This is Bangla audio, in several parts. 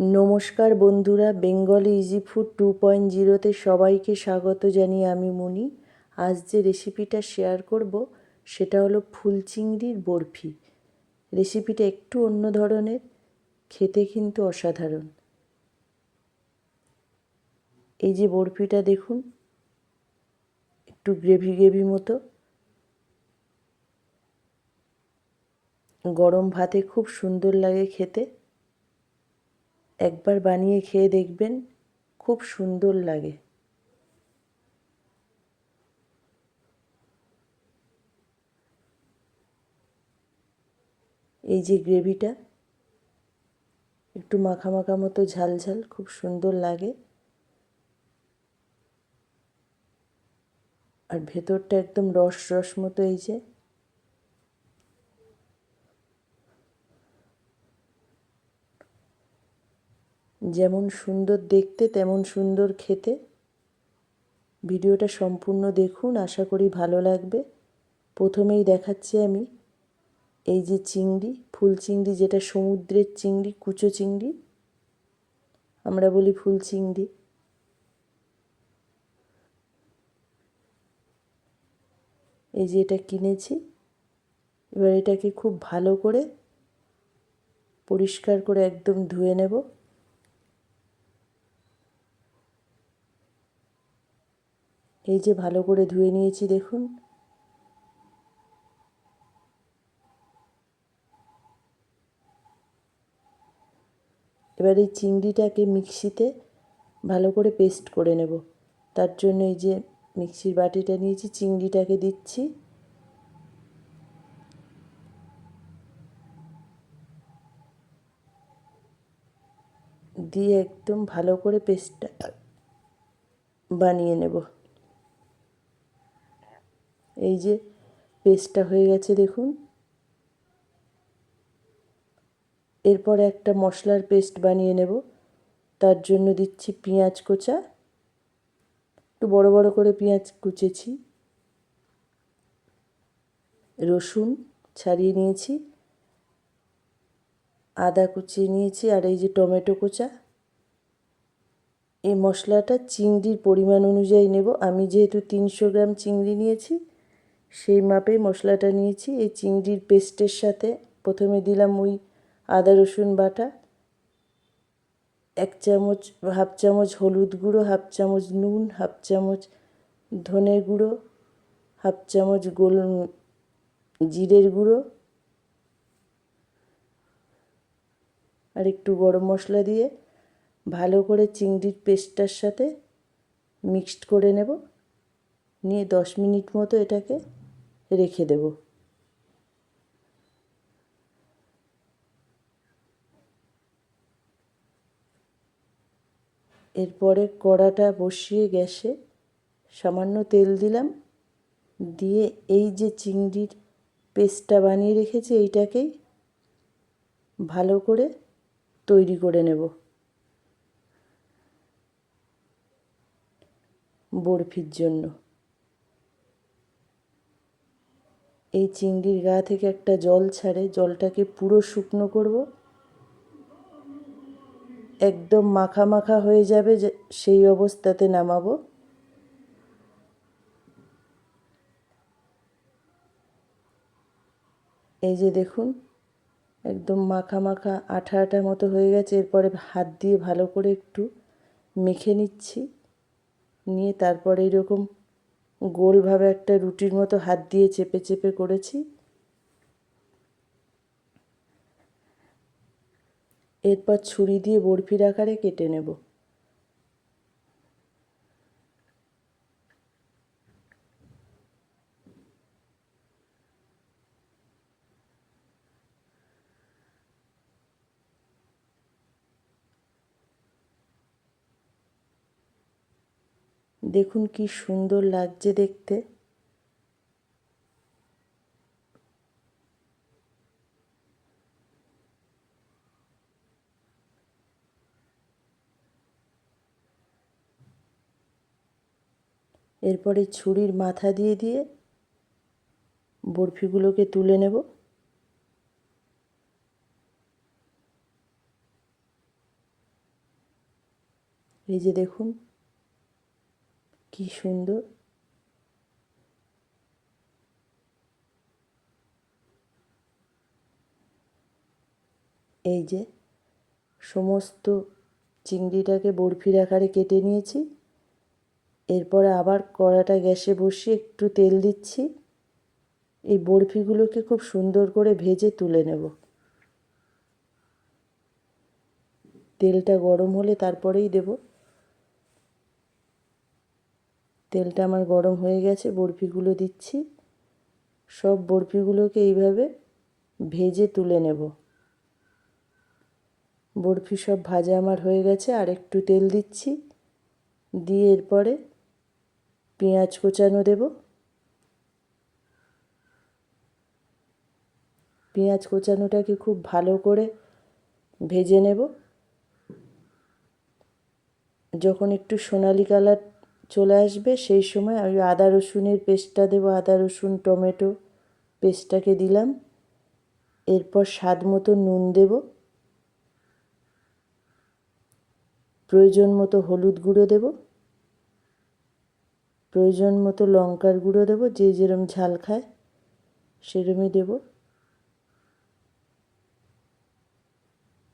নমস্কার বন্ধুরা, Bengal easy food two point জিরোতে সবাইকে স্বাগত জানিয়ে আমি মুনি আজ যে রেসিপিটা শেয়ার করব, সেটা হলো ফুল চিংড়ির বরফি। রেসিপিটা একটু অন্য ধরনের, খেতে কিন্তু অসাধারণ। এই যে বরফিটা দেখুন, একটু গ্রেভি গ্রেভি মতো। গরম ভাতে খুব সুন্দর লাগে খেতে। একবার বানিয়ে খেয়ে দেখবেন, খুব সুন্দর লাগে। এই যে গ্রেভিটা, একটু মাখা মাখা মতো ঝাল ঝাল, খুব সুন্দর লাগে। আর ভেতরটা একদম রস রস মতো এই যে। যেমন সুন্দর দেখতে, তেমন সুন্দর খেতে। ভিডিওটা সম্পূর্ণ দেখুন, আশা করি ভালো লাগবে। প্রথমেই দেখাচ্ছি আমি এই যে চিংড়ি, ফুল চিংড়ি, যেটা সমুদ্রের চিংড়ি, কুচো চিংড়ি। আমরা বলি ফুল চিংড়ি। এই যে এটা কিনেছি। এবার এটাকে খুব ভালো করে পরিষ্কার করে একদম ধুয়ে নেব। এই যে ভালো করে ধুয়ে নিয়েছি, দেখুন। এবার এই চিংড়িটাকে মিক্সিতে ভালো করে পেস্ট করে নেব। তার জন্য এই যে মিক্সির বাটিটা নিয়েছি, চিংড়িটাকে দিচ্ছি। দিয়ে একদম ভালো করে পেস্টটা বানিয়ে নেব। এই যে পেস্টটা হয়ে গেছে, দেখুন। এরপর একটা মশলার পেস্ট বানিয়ে নেব। তার জন্য দিচ্ছি পেঁয়াজ কোচা। একটু বড় বড় করে পেঁয়াজ কুচেছি। রসুন ছাড়িয়ে নিয়েছি। আদা কুচিয়ে নিয়েছি আর এই যে টমেটো কোচা। এই মশলাটা চিংড়ির পরিমাণ অনুযায়ী নেব। আমি যেহেতু তিনশো গ্রাম চিংড়ি নিয়েছি সেই মাপে মশলাটা নিয়েছি। এই চিংড়ির পেস্টের সাথে প্রথমে দিলাম ওই আদা, রসুন বাটা, এক চামচ, হাফ চামচ হলুদ গুঁড়ো, হাফ চামচ নুন, হাফ চামচ ধনে গুঁড়ো, হাফ চামচ গোল জিরের গুঁড়ো আর একটু গরম মশলা দিয়ে ভালো করে চিংড়ির পেস্টটার সাথে মিক্সড করে নেব। নিয়ে দশ মিনিট মতো এটাকে রেখে দেব। এরপরে কড়াটা বসিয়ে গ্যাসে সামান্য তেল দিলাম। দিয়ে এই যে চিংড়ির পেস্টটা বানিয়ে রেখেছি, এইটাকেই ভালো করে তৈরি করে নেব। বরফির জন্য। এই চিংড়ির গা থেকে একটা জল ছাড়ে, জলটাকে পুরো শুকনো করব। একদম মাখা মাখা হয়ে যাবে সেই অবস্থাতে নামাবো। এই যে দেখুন, একদম মাখা মাখা আঠা আঠা মতো হয়ে গেছে। এরপরে হাত দিয়ে ভালো করে একটু মেখে নিচ্ছি। নিয়ে তারপরে এরকম গোলভাবে একটা রুটির মতো হাত দিয়ে চেপে চেপে করেছি। এরপর ছুরি দিয়ে বরফির আকারে কেটে নেব। দেখুন কি সুন্দর লাগছে দেখতে। এরপরে ছুরির মাথা দিয়ে দিয়ে বরফিগুলোকে তুলে নেব। এই যে দেখুন কি সুন্দর। এই যে সমস্ত চিংড়িটাকে বরফির আকারে কেটে নিয়েছি। এরপরে আবার কড়াটা গ্যাসে বসিয়ে একটু তেল দিচ্ছি। এই বরফিগুলোকে খুব সুন্দর করে ভেজে তুলে নেব। তেলটা গরম হলে তারপরেই দেব। তেলটা আমার গরম হয়ে গেছে, বরফিগুলো দিচ্ছি। সব বরফিগুলোকে এইভাবে ভেজে তুলে নেব। বরফি সব ভাজা আমার হয়ে গেছে, আর একটু তেল দিচ্ছি। দিয়ে এরপরে পেঁয়াজ কোচানো দেব। পেঁয়াজ কোচানোটাকে খুব ভালো করে ভেজে নেব। যখন একটু সোনালি কালার চলে আসবে, সেই সময় আমি আদা রসুনের পেস্টটা দেবো, আদা রসুন, টমেটো পেস্টটাকে দিলাম। এরপর স্বাদ মতো নুন দেব। প্রয়োজন মতো হলুদ গুঁড়ো দেব। প্রয়োজন মতো লঙ্কার গুঁড়ো দেবো, যে যেরম ঝাল খায় সেরমই দেব।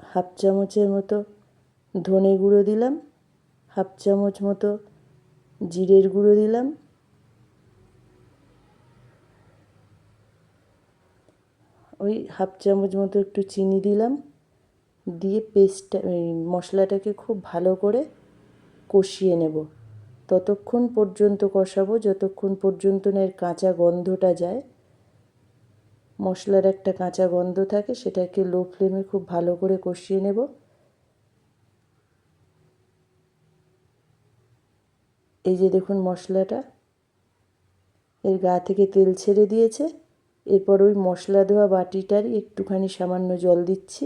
হাফ চামচের মতো ধনে গুঁড়ো দিলাম। হাফ চামচ মতো জিরের গুঁড়ো দিলাম। ওই হাফ চামচ মতো একটু চিনি দিলাম। দিয়ে পেস্টটা মশলাটাকে খুব ভালো করে কষিয়ে নেব। ততক্ষণ পর্যন্ত কষাবো। যতক্ষণ পর্যন্ত না এর কাঁচা গন্ধটা যায়, মশলার একটা কাঁচা গন্ধ থাকে, সেটাকে লো ফ্লেমে খুব ভালো করে কষিয়ে নেব। এই যে দেখুন মশলাটা, এর গা থেকে তেল ছেড়ে দিয়েছে। এরপর ওই মশলা দেওয়া বাটিটারই একটুখানি সামান্য জল দিচ্ছি।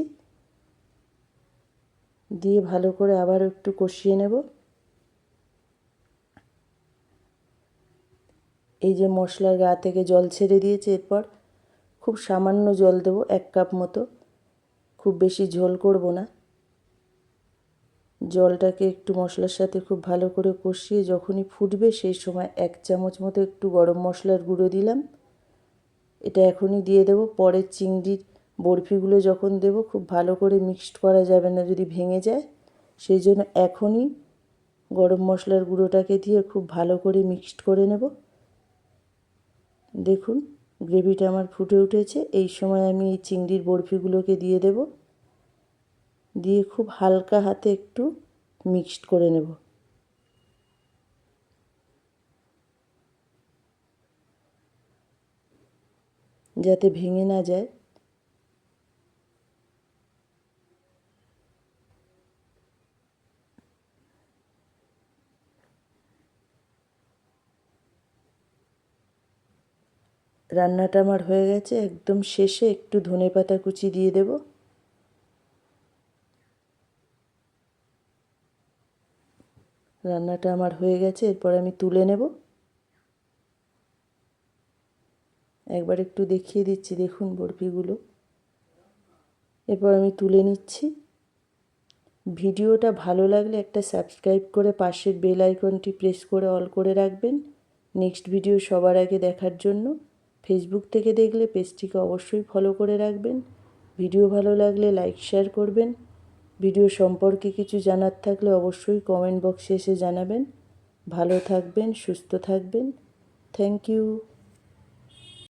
দিয়ে ভালো করে আবার একটু কষিয়ে নেব। এই যে মশলার গা থেকে জল ছেড়ে দিয়েছে, এরপর খুব সামান্য জল দেব এক কাপ মতো। খুব বেশি ঝোল করব না। জলটাকে একটু মশলার সাথে খুব ভালো করে কষিয়ে যখনই ফুটবে সেই সময় এক চামচ মতো একটু গরম মশলার গুঁড়ো দিলাম। এটা এখনই দিয়ে দেবো। পরের চিংড়ির বরফিগুলো যখন দেব, খুব ভালো করে মিক্সড করা যাবে না যদি ভেঙে যায়। সেই জন্য এখনই গরম মশলার গুঁড়োটাকে দিয়ে খুব ভালো করে মিক্সড করে নেব। দেখুন, গ্রেভিটা আমার ফুটে উঠেছে। এই সময় আমি এই চিংড়ির বরফিগুলোকে দিয়ে দেব। দিয়ে খুব হালকা হাতে একটু মিক্সড করে নেব। যাতে ভেঙে না যায়। রান্নাটা আমার হয়ে গেছে, একদম শেষে একটু ধনে পাতা কুচি দিয়ে দেব। রান্নাটা আমার হয়ে গেছে, এরপর আমি তুলে নেব। একবার একটু দেখিয়ে দিচ্ছি, দেখুন বরফিগুলো। এরপর আমি তুলে নিচ্ছি। ভিডিওটা ভালো লাগলে একটা সাবস্ক্রাইব করে পাশের বেল আইকনটি প্রেস করে অল করে রাখবেন। নেক্সট ভিডিও সবার আগে দেখার জন্য ফেসবুক থেকে দেখলে পেজটিকে অবশ্যই ফলো করে রাখবেন। ভিডিও ভালো লাগলে লাইক, শেয়ার করবেন। ভিডিও সম্পর্কে কিছু জানার থাকলে অবশ্যই কমেন্ট বক্সে এসে জানাবেন। ভালো থাকবেন, সুস্থ থাকবেন। Thank you